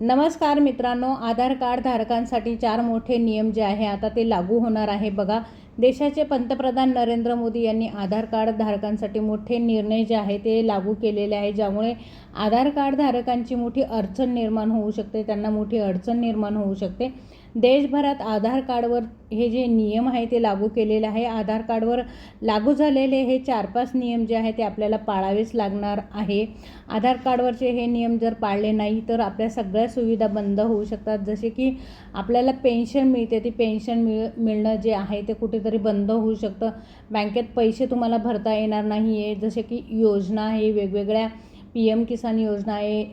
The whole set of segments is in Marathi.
नमस्कार मित्रांनो आधार कार्ड धारकांसाठी चार मोठे नियम जे आहे आता ते लागू होणार आहे. बघा देशाचे पंतप्रधान नरेंद्र मोदी यांनी आधार कार्ड धारकांसाठी मोठे निर्णय जे आहे ते लागू केलेले आहे ज्यामुळे आधार कार्ड धारकांची मोठी अडचण निर्माण होऊ शकते त्यांना मोठी अडचण निर्माण होऊ शकते. देशभरात आधार कार्डवर हे जे नियम आहे ते लागू केलेले आहे. आधार कार्डवर लागू झालेले हे चार पाच नियम जे आहे ते आपल्याला पाळावेच लागणार आहे. आधार कार्डवरचे हे नियम जर पाळले नाही तर आपल्या सगळ्या सुविधा बंद होऊ शकतात. जसे की आपल्याला पेन्शन मिळते ती पेन्शन मिळ मिळणं जे आहे ते कुठेतरी बंद होऊ शकतं. बँकेत पैसे तुम्हाला भरता येणार नाही आहे जसे की योजना आहे वेगवेगळ्या पी एम किसान योजना आहे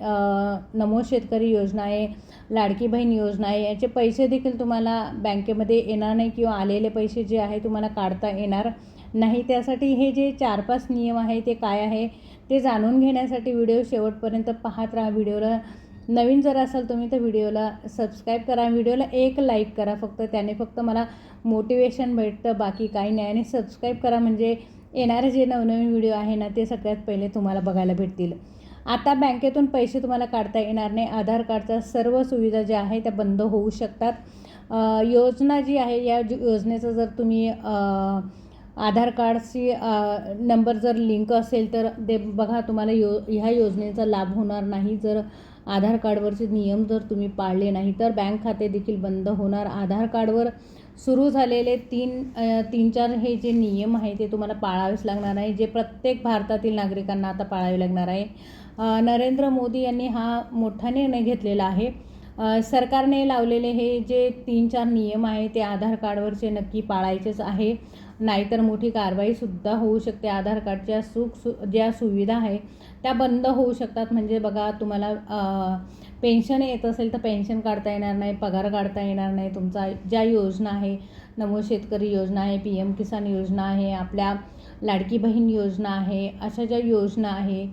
नमो शेतकरी योजना आहे लाडकी बहीण योजना आहे याचे पैसे देखील तुम्हाला बँकेमध्ये येणार नाही किंवा आलेले पैसे जे आहे तुम्हाला काढता येणार नाही. त्यासाठी हे जे चार पाच नियम आहे ते काय आहे ते जाणून घेण्यासाठी व्हिडिओ शेवटपर्यंत पाहत राहा. व्हिडिओला नवीन जर असाल तुम्ही तर व्हिडिओला सबस्क्राईब करा. व्हिडिओला एक लाईक करा फक्त. त्याने फक्त मला मोटिवेशन भेटतं. बाकी काही नाही. आणि सबस्क्राईब करा म्हणजे येणारे जे नवनवीन व्हिडिओ आहे ना ते सगळ्यात पहिले तुम्हाला बघायला भेटतील. आता बँकेतून पैसे तुम्हाला काढता येणार नाही. आधार कार्डच्या सर्व सुविधा ज्या आहे त्या बंद होऊ शकतात. योजना जी आहे या योजनेचं जर तुम्ही आधार कार्डशी नंबर जर लिंक असेल तर ते बघा तुम्हाला यो ह्या योजनेचा लाभ होणार नाही. जर आधार कार्डवरचे नियम जर तुम्ही पाळले नाही तर बँक खाते देखील बंद होणार. आधार कार्डवर सुरू झालेले तीन तीन चार हे जे नियम आहे ते तुम्हाला पाळावेच लागणार आहे. जे प्रत्येक भारतातील नागरिकांना आता पाळावे लागणार आहे. नरेंद्र मोदी यांनी हा मोठा निर्णय घेतलेला आहे. सरकारने लावलेले हे जे तीन चार नियम आहे ते आधार कार्डवरचे नक्की पाळायचेच आहे. नाहीतर मोठी कारवाईसुद्धा होऊ शकते. आधार कार्डच्या सुख सु ज्या सुविधा आहे त्या बंद होऊ शकतात. म्हणजे बघा तुम्हाला पेन्शन येत असेल तर पेन्शन काढता येणार नाही पगार काढता येणार नाही. तुमचा ज्या योजना आहे नमो शेतकरी योजना आहे पी एम किसान योजना आहे आपल्या लाडकी बहीण योजना आहे अशा ज्या योजना आहे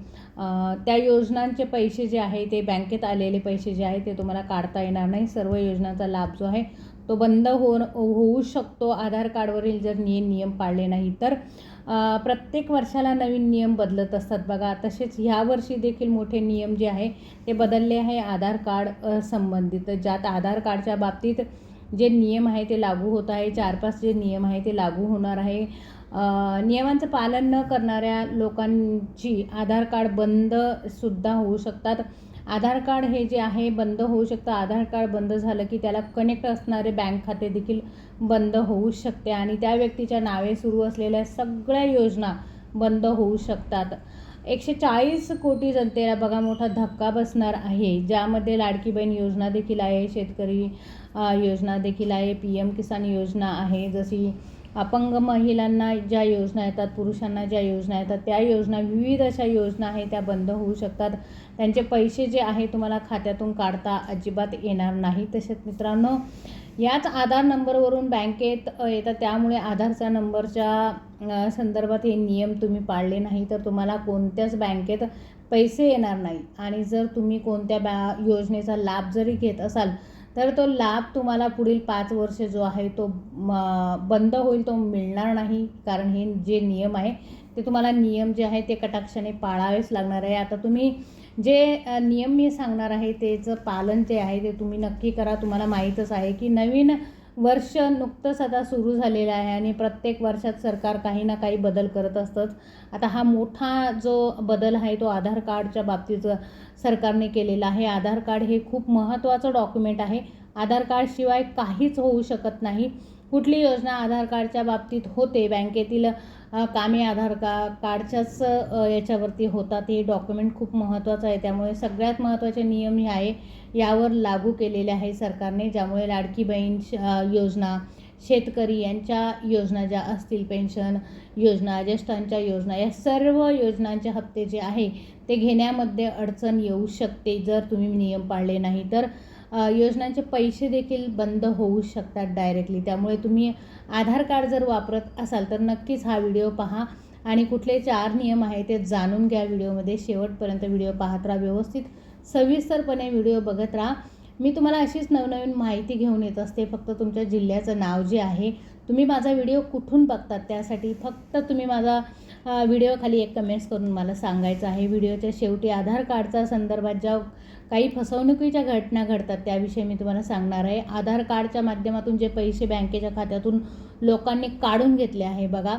त्या योजनांचे पैसे जे आहे ते बँकेत आलेले पैसे जे आहे ते तुम्हाला काढता येणार नाही. सर्व योजनांचा लाभ जो आहे तो बंद हो होऊ शकतो. आधार कार्डवरील जर नि नियम पाळले नाही तर प्रत्येक वर्षाला नवीन नियम बदलत असतात. बघा तसेच ह्या वर्षी देखील मोठे नियम जे आहे ते बदलले आहे आधार कार्ड संबंधित. ज्यात आधार कार्डच्या बाबतीत जे नियम आहे ते लागू होत आहे. चार पाच जे नियम आहे ते लागू होणार आहे. नियमांचं पालन न करणाऱ्या लोकांची आधार कार्ड बंदसुद्धा होऊ शकतात. आधार कार्ड हे जे आहे बंद होऊ शकतं. आधार कार्ड बंद झालं की त्याला कनेक्ट असणारे बँक खाते देखील बंद होऊ शकते आणि त्या व्यक्तीच्या नावे सुरू असलेल्या सगळ्या योजना बंद होऊ शकतात. एकशे चाळीस कोटी जनतेला बघा मोठा धक्का बसणार आहे. ज्यामध्ये लाडकी बहीण योजना देखील आहे शेतकरी योजना देखील आहे पी एम किसान योजना आहे. जशी अपंग महिलांना ज्या योजना येतात पुरुषांना ज्या योजना येतात त्या योजना विविध अशा योजना आहे त्या बंद होऊ शकतात. त्यांचे पैसे जे आहे तुम्हाला खात्यातून काढता अजिबात येणार नाही. तसेच मित्रांनो याच आधार नंबरवरून बँकेत येतात. त्यामुळे आधारचा नंबरच्या संदर्भात हे नियम तुम्ही पाळले नाही तर तुम्हाला कोणत्याच बँकेत पैसे येणार नाही. आणि जर तुम्ही कोणत्या बॅ योजनेचा लाभ जरी घेत असाल तर तो लाभ तुम्हाला पुढील पाच वर्ष जो आहे तो म, बंद होईल तो मिळणार नाही. कारण हे जे नियम आहे ते तुम्हाला नियम जे आहे ते कटाक्षाने पाळावेच लागणार आहे. आता तुम्ही जे नियम मी सांगणार आहे त्याचं पालन जे आहे ते तुम्ही नक्की करा. तुम्हाला माहीतच आहे की नवीन वर्ष नुकतंच आता सुरू झालेलं आहे आणि प्रत्येक वर्षात सरकार काही ना काही बदल करत असतंच. आता हा मोठा जो बदल आहे तो आधार कार्डच्या बाबतीत सरकारने केलेला आहे. आधार कार्ड हे खूप महत्त्वाचं डॉक्युमेंट आहे. आधार कार्डशिवाय काहीच होऊ शकत नाही. कुठली योजना आधार कार्डच्या बाबतीत होते? बँकेतील कामे आधार का कार्डच्याच याच्यावरती होतात हे डॉक्युमेंट खूप महत्त्वाचं आहे. त्यामुळे सगळ्यात महत्त्वाचे नियम हे आहे यावर लागू केलेले आहे सरकारने. ज्यामुळे लाडकी बहीण श- योजना शेतकरी यांच्या योजना ज्या असतील पेन्शन योजना ज्येष्ठांच्या योजना या सर्व योजनांचे हप्ते जे आहे ते घेण्यामध्ये अडचण येऊ शकते जर तुम्ही नियम पाळले नाही. तर योजनांचे पैसे देखील बंद होऊ शकतात डायरेक्टली त्यामुळे तुम्ही आधार कार्ड जर वापरत असाल तर नक्कीच हा व्हिडिओ पहा. आणि कुठले चार नियम आहे ते जाणून घ्या व्हिडिओमध्ये. शेवटपर्यंत व्हिडिओ पाहत राहा व्यवस्थित. सविस्तरपणे व्हिडिओ बघत राहा. मी तुम्हाला अशीच नवनवीन माहिती घेऊन येत असते. फक्त तुमच्या जिल्ह्याचं नाव जे आहे तुम्ही माझा व्हिडिओ कुठून बघतात त्यासाठी फक्त तुम्ही माझा व्हिडिओखाली एक कमेंट्स करून मला सांगायचं आहे. व्हिडिओच्या शेवटी आधार कार्डचा संदर्भात ज्या काही फसवणुकीच्या घटना घडतात त्याविषयी मी तुम्हाला सांगणार आहे. आधार कार्डच्या माध्यमातून जे पैसे बँकेच्या खात्यातून लोकांनी काढून घेतले आहे बघा.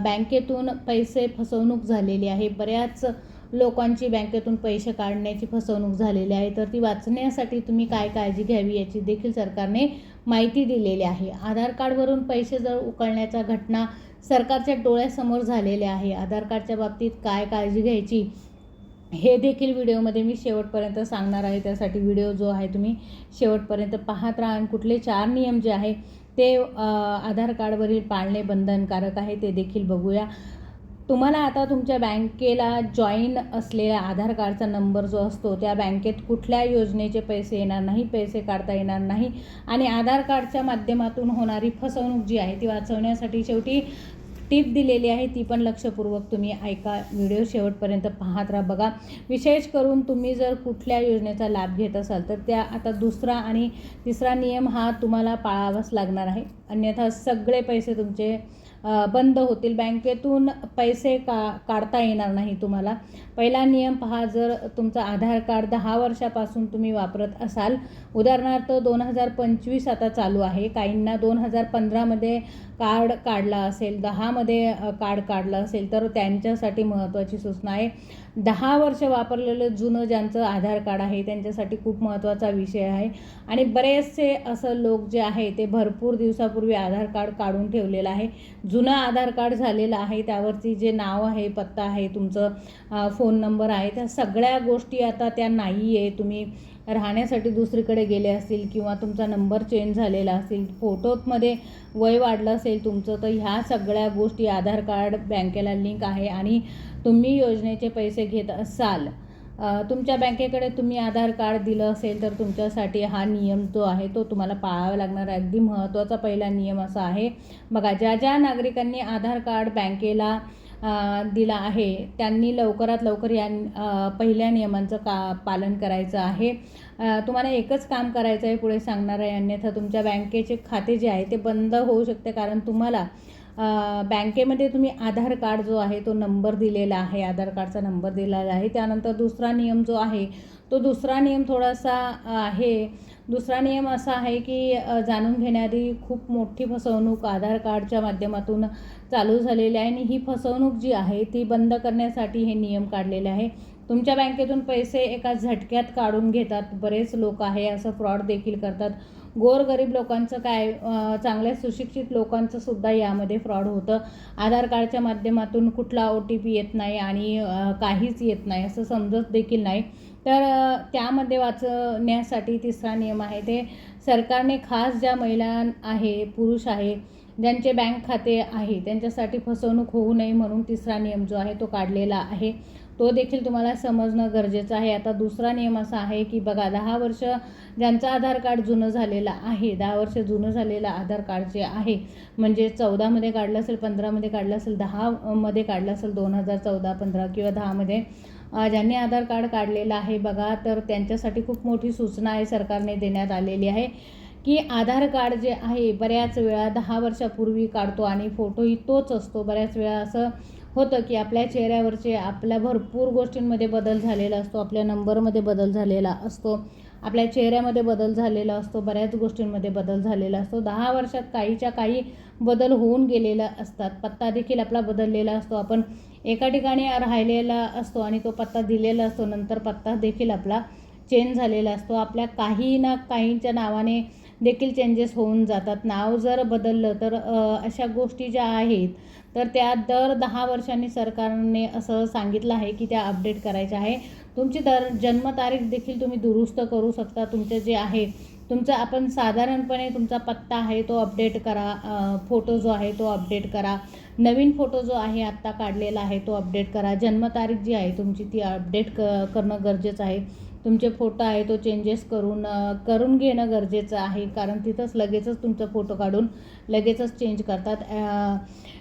बँकेतून पैसे फसवणूक झालेली आहे. बऱ्याच लोकांची बँकेतून पैसे काढण्याची फसवणूक झालेली आहे. तर ती वाचण्यासाठी तुम्ही काय काळजी घ्यावी याची देखील सरकारने माहिती दिलेली आहे. आधार कार्डवरून पैसे जर उकळण्याच्या घटना सरकारच्या डोळ्यासमोर झालेल्या आहे. आधार कार्डच्या बाबतीत काय काळजी घ्यायची? हे देखील व्हिडिओमध्ये मी शेवटपर्यंत सांगणार आहे. त्यासाठी व्हिडिओ जो आहे तुम्ही शेवटपर्यंत पाहत राहा. आणि कुठले चार नियम जे आहे ते आधार कार्डवरील पाळणे बंधनकारक आहे ते देखील बघूया. तुम्हाला आता तुमच्या बँकेला जॉईन असलेल्या आधार कार्डचा नंबर जो असतो त्या बँकेत कुठल्या योजनेचे पैसे येणार नाही पैसे काढता येणार नाही आणि आधार कार्डच्या माध्यमातून होणारी फसवणूक जी आहे ती वाचवण्यासाठी शेवटी टीप दिलेली आहे ती पण लक्षपूर्वक तुम्ही ऐका. व्हिडिओ शेवटपर्यंत पाहत राहा. बघा विशेष करून तुम्ही जर कुठल्या योजनेचा लाभ घेत असाल तर त्या आता दुसरा आणि तिसरा नियम हा तुम्हाला पाळावाच लागणार आहे. अन्यथा सगळे पैसे तुमचे बंद होतील. बँकेतून पैसे का काढता येणार नाही तुम्हाला. पहिला नियम पहा जर तुमचं आधार कार्ड दहा वर्षापासून तुम्ही वापरत असाल. उदाहरणार्थ दोन हजार पंचवीस आता चालू आहे. काहींना दोन हजार पंधरामध्ये कार्ड काढला असेल दहामध्ये कार्ड काढलं असेल तर त्यांच्यासाठी महत्त्वाची सूचना आहे. दहा वर्ष वापरलेलं जुनं ज्यांचं आधार कार्ड आहे त्यांच्यासाठी खूप महत्त्वाचा विषय आहे. आणि बरेचसे असं लोक जे आहे ते भरपूर दिवसापूर्वी आधार कार्ड काढून ठेवलेलं आहे. जुनं आधार कार्ड झालेलं आहे त्यावरती जे नाव आहे पत्ता आहे तुमचं फोन नंबर आहे त्या सगळ्या गोष्टी आता त्या नाही आहे तुम्ही राहण्यासाठी दुसरीकडे गेले असतील किंवा तुमचा नंबर चेंज झालेला असेल फोटोमध्ये वय वाढलं असेल तुमचं तर ह्या सगळ्या गोष्टी आधार कार्ड बँकेला लिंक आहे. आणि तुम्ही योजनेचे पैसे घेत असाल तुमच्या बँकेकडे तुम्ही आधार कार्ड दिलं असेल तर तुमच्यासाठी हा नियम जो आहे तो तुम्हाला पाळावा लागणार आहे. अगदी महत्त्वाचा पहिला नियम असा आहे. बघा ज्या ज्या नागरिकांनी आधार कार्ड बँकेला दिला आहे त्यांनी लवकरात लवकर या पहिल्या नियमांचं का पालन करायचं आहे. तुम्हाला एकच काम करायचं आहे पुढे सांगणार आहे अन्यथा तुमच्या बँकेचे खाते जे आहे ते बंद होऊ शकते. कारण तुम्हाला बँकेमध्ये तुम्ही आधार कार्ड जो आहे तो नंबर दिलेला आहे आधार कार्डचा नंबर दिलेला आहे. त्यानंतर दुसरा नियम जो आहे तो दुसरा नियम थोडासा आहे. दुसरा नियम असा आहे की जाणून घेण्याआधी खूप मोठी फसवणूक आधार कार्डच्या माध्यमातून चालू झालेली आहे आणि ही फसवणूक जी आहे ती बंद करण्यासाठी हे नियम काढलेले आहे. तुमच्या बँकेतून पैसे एका झटक्यात काढून घेतात. बरेच लोक आहे असं फ्रॉड देखील करतात. गोरगरीब लोकांचं काय चांगल्या सुशिक्षित लोकांचं सुद्धा यामध्ये फ्रॉड होतं. आधार कार्डच्या माध्यमातून कुठला ओ टी पी येत नाही आणि काहीच येत नाही असं समजत देखील नाही. तर त्यामध्ये वाचण्यासाठी तिसरा नियम आहे ते सरकारने खास ज्या महिला आहे पुरुष आहे ज्यांचे बँक खाते आहे त्यांच्यासाठी फसवणूक होऊ नये म्हणून तिसरा नियम जो आहे तो काढलेला आहे. तो देखील तुम्हाला समजणं गरजेचं आहे. आता दुसरा नियम असा आहे की बघा दहा वर्ष ज्यांचं आधार कार्ड जुनं झालेलं आहे दहा वर्ष जुनं झालेलं आधार कार्ड जे आहे म्हणजे चौदामध्ये काढलं असेल पंधरामध्ये काढलं असेल दहामध्ये काढलं असेल दोन हजार चौदा पंधरा किंवा दहामध्ये ज्यांनी आधार कार्ड काढलेलं आहे बघा तर त्यांच्यासाठी खूप मोठी सूचना आहे सरकारने देण्यात आलेली आहे. की आधार कार्ड जे आहे बऱ्याच वेळा दहा वर्षापूर्वी काढतो आणि फोटोही तोच असतो. बऱ्याच वेळा असं होतं की आपल्या चेहऱ्यावरचे आपल्या भरपूर गोष्टींमध्ये बदल झालेला असतो. आपल्या नंबरमध्ये बदल झालेला असतो. आपल्या चेहऱ्यामध्ये बदल झालेला असतो. बऱ्याच गोष्टींमध्ये बदल झालेला असतो. दहा वर्षात काहीच्या काही बदल होऊन गेलेला असतात. पत्ता देखील आपला बदललेला असतो. आपण एका ठिकाणी राहिलेला असतो आणि तो पत्ता दिलेला असतो. नंतर पत्ता देखील आपला चेंज झालेला असतो. आपल्या काही ना काहींच्या नावाने देखील चेंजेस होऊन जातात. नाव जर बदललं तर अशा गोष्टी ज्या आहेत तर त्या दर दहा वर्षांनी सरकारने असं सांगितलं आहे की त्या अपडेट करायच्या आहे. तुमची दर जन्मतारीख देखील तुम्ही दुरुस्त करू शकता. तुमचं जे आहे तुमचं आपण साधारणपणे तुमचा पत्ता आहे तो अपडेट करा. फोटो जो आहे तो अपडेट करा. नवीन फोटो जो आहे आत्ता काढलेला आहे तो अपडेट करा. जन्मतारीख जी आहे तुमची ती अपडेट क करणं गरजेचं आहे. तुमचे फोटो आहे तो चेंजेस करून करून घेणं गरजेचं आहे. कारण तिथंच लगेचच तुमचा फोटो काढून लगेचच चेंज करतात.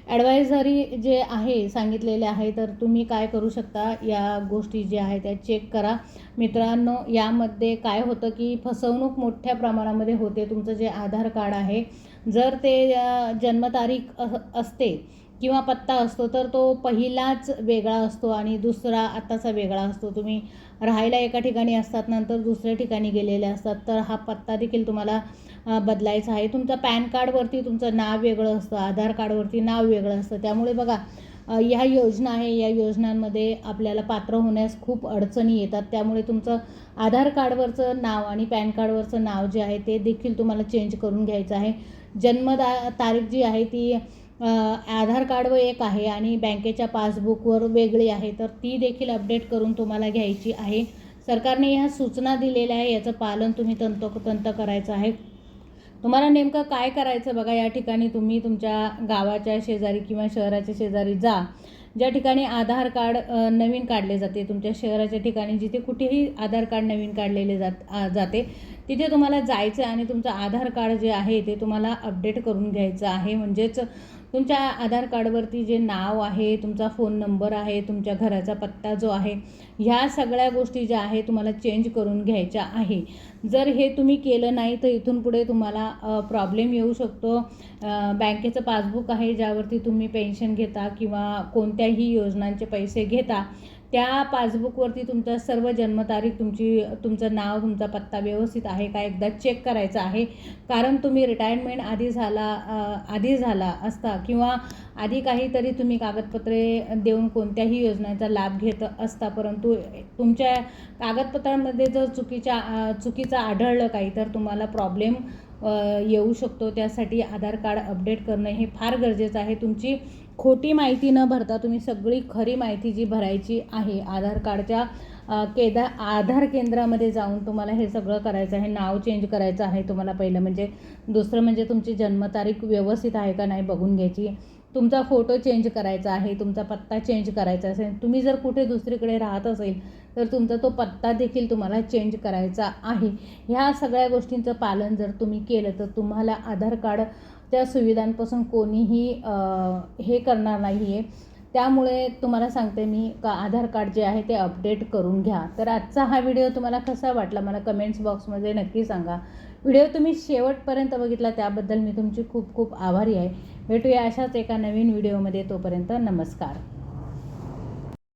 ॲडवायझरी जे आहे सांगितलेले आहे तर तुम्ही काय करू शकता? या गोष्टी ज्या आहेत त्या चेक करा. मित्रांनो यामध्ये काय होतं की फसवणूक मोठ्या प्रमाणामध्ये होते. तुमचं जे आधार कार्ड आहे जर ते जन्मतारीख असते किंवा पत्ता असतो तर तो पहिलाच वेगळा असतो आणि दुसरा आत्ताचा वेगळा असतो. तुम्ही राहायला एका ठिकाणी असतात नंतर दुसऱ्या ठिकाणी गेलेले असतात तर हा पत्ता देखील तुम्हाला बदलायचा आहे. तुमचं पॅन कार्डवरती तुमचं नाव वेगळं असतं आधार कार्डवरती नाव वेगळं असतं. त्यामुळे बघा ह्या योजना आहे. या योजनांमध्ये आपल्याला पात्र होण्यास खूप अडचणी येतात. त्यामुळे तुमचं आधार कार्डवरचं नाव आणि पॅन कार्डवरचं नाव जे आहे ते देखील तुम्हाला चेंज करून घ्यायचं आहे. जन्मदा तारीख जी आहे ती आधार कार्डवर एक आहे आणि बँकेच्या पासबुकवर वेगळी आहे तर ती देखील अपडेट करून तुम्हाला घ्यायची आहे. सरकारने ह्या सूचना दिलेल्या आहे याचं पालन तुम्ही तंतोतंत करायचं आहे. तुम्हाला नेमकं काय करायचं बघा या ठिकाणी तुम्ही तुमच्या गावाच्या शेजारी किंवा शहराच्या शेजारी जा. ज्या ठिकाणी आधार कार्ड नवीन काढले जाते तुमच्या शहराच्या ठिकाणी जिथे कुठेही आधार कार्ड नवीन काढलेले जात जाते तिथे तुम्हाला जायचं आहे आणि तुमचं आधार कार्ड जे आहे ते तुम्हाला अपडेट करून घ्यायचं आहे. म्हणजेच तुमच्या आधार कार्डवरती जे नाव आहे तुमचा फोन नंबर आहे तुमच्या घराचा पत्ता जो आहे ह्या सगळ्या गोष्टी ज्या आहे तुम्हाला चेंज करून घ्यायच्या आहे. जर हे तुम्ही केलं नाही तर इथून पुढे तुम्हाला प्रॉब्लेम येऊ शकतो. बँकेचं पासबुक आहे ज्यावरती तुम्ही पेन्शन घेता किंवा कोणत्याही योजनांचे पैसे घेता त्या पासबुकवरती तुमचा सर्व जन्मतारीख तुमची तुमचं नाव तुमचा पत्ता व्यवस्थित आहे का? एकदा चेक करायचं आहे. कारण तुम्ही रिटायरमेंट आधी झाला आधी झाला असता किंवा आधी काहीतरी तुम्ही कागदपत्रे देऊन कोणत्याही योजनेचा लाभ घेत असता परंतु तुमच्या कागदपत्रांमध्ये जर चुकीच्या चुकीचं आढळलं काही तर तुम्हाला प्रॉब्लेम येऊ शकतो. त्यासाठी आधार कार्ड अपडेट करणं हे फार गरजेचं आहे. तुमची खोटी माहिती न भरता तुम्ही सगळी खरी माहिती जी भरायची आहे आधार कार्डच्या केदा आधार केंद्रामध्ये जाऊन तुम्हाला हे सगळं करायचं आहे नाव चेंज करायचं आहे तुम्हाला पहिलं. म्हणजे दुसरं म्हणजे तुमची जन्मतारीख व्यवस्थित आहे का नाही बघून घ्यायची. तुमचा फोटो चेंज करायचा आहे तुमचा पत्ता चेंज करायचा असेल तुम्ही जर कुठे दुसरीकडे राहत असेल तर तुमचा तो पत्ता देखील तुम्हाला चेंज करायचा आहे. ह्या सगळ्या गोष्टींचं पालन जर तुम्ही केलं तर तुम्हाला आधार कार्ड त्या सुविधांपासून कोणीही हे करणार नाही आहे त्यामुळे तुम्हाला सांगते मी का आधार कार्ड जे आहे ते अपडेट करून घ्या. तर आजचा हा व्हिडिओ तुम्हाला कसा वाटला मला कमेंट्स बॉक्समध्ये नक्की सांगा. व्हिडिओ तुम्ही शेवटपर्यंत बघितला त्याबद्दल मी तुमची खूप खूप आभारी आहे. भेटूया अशाच एका नवीन व्हिडिओमध्ये तोपर्यंत नमस्कार.